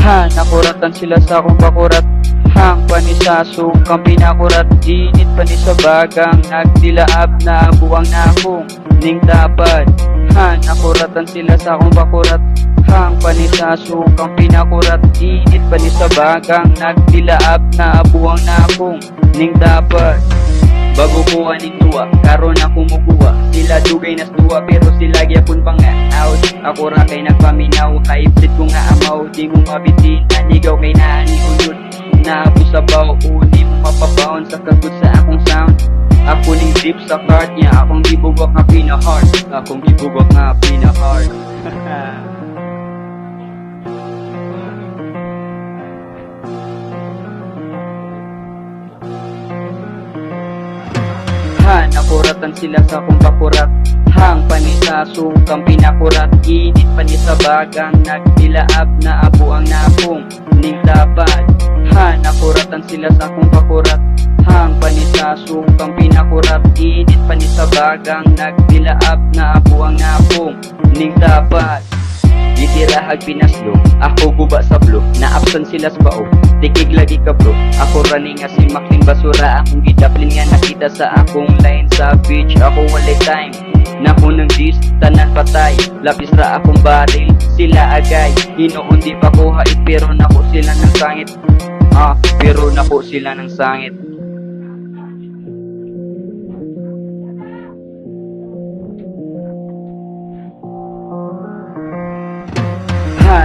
Ha, nakuratan sila sa akong bakurat. Hang pani sa sukang pinakurat Init pani sa bagang Nagdilaab na buwang na akong Ning dapat. Ha, nakuratan sila sa akong bakurat. Hang pani sa sukang pinakurat Init pani sa bagang Nagdilaab na buwang na akong Ning dapat Bago ko aning karon ako muguwa Sila dugay nas duwa, pero sila gyapon pa nga. Out Ako ra kay nagpaminaw, kaiblit ko nga amaw. Di mo mabitin, anigaw kay naani unod Naabo sa baw, uni mo mapabaon Sa kagut sa akong sound. Ako ning deep sa heart niya, akong gibugok nga pinahard Akong gibugok nga pinahard Ha, nakuratan sila sa akong bakurat Hang pani sa sukang pinakurat. Init pani sa bagang Nagdilaab na abo ang napong Ning dapat Ha, nakuratan sila sa akong bakurat Hang pani sa sukang pinakurat. Init pani sa bagang Nagdilaab na abo ang napong Ning dapat Itirahag pinaslo Ako guba sa blo. Na-absent sila sa bao. Tikig lagi ka bro. Ako running nga si Maclean Basura. Akong gidaplin nga nakita sa akong line Sa beach. Ako walay time. Naku ng dis, tanan patay. Lapis ra akong baril, sila agay. Hinoon di pa ko hait Pero nako sila ng sangit. Ah, pero nako sila ng sangit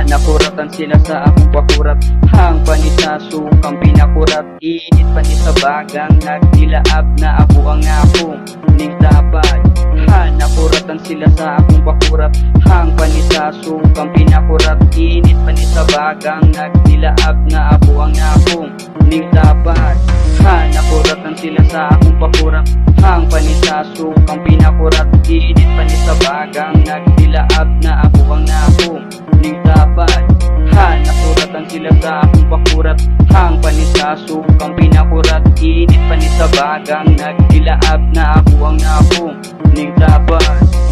nakuratan sila sa akong bakurat Hang pani sa sukang pinakurat. Init pani sa bagang Nagdilaab na ako ang akong Ning dapat Ha, nakuratan sila sa akong bakurat Hang pani sa sukang pinakurat. Init pani sa bagang Nagdilaab na ako ang akong Ning dapat Ha, nakuratan sila sa akong bakurat Hang pani sa sukang pinakurat. Init pani sa bagang Nagdilaab na ako ang akong Ning dapat Ha, nakuratan sila sa akong bakurat. Hang panisaso kang pinakurat. Init pani sa bagang Nagdilaab na ako ang akong Ning dapat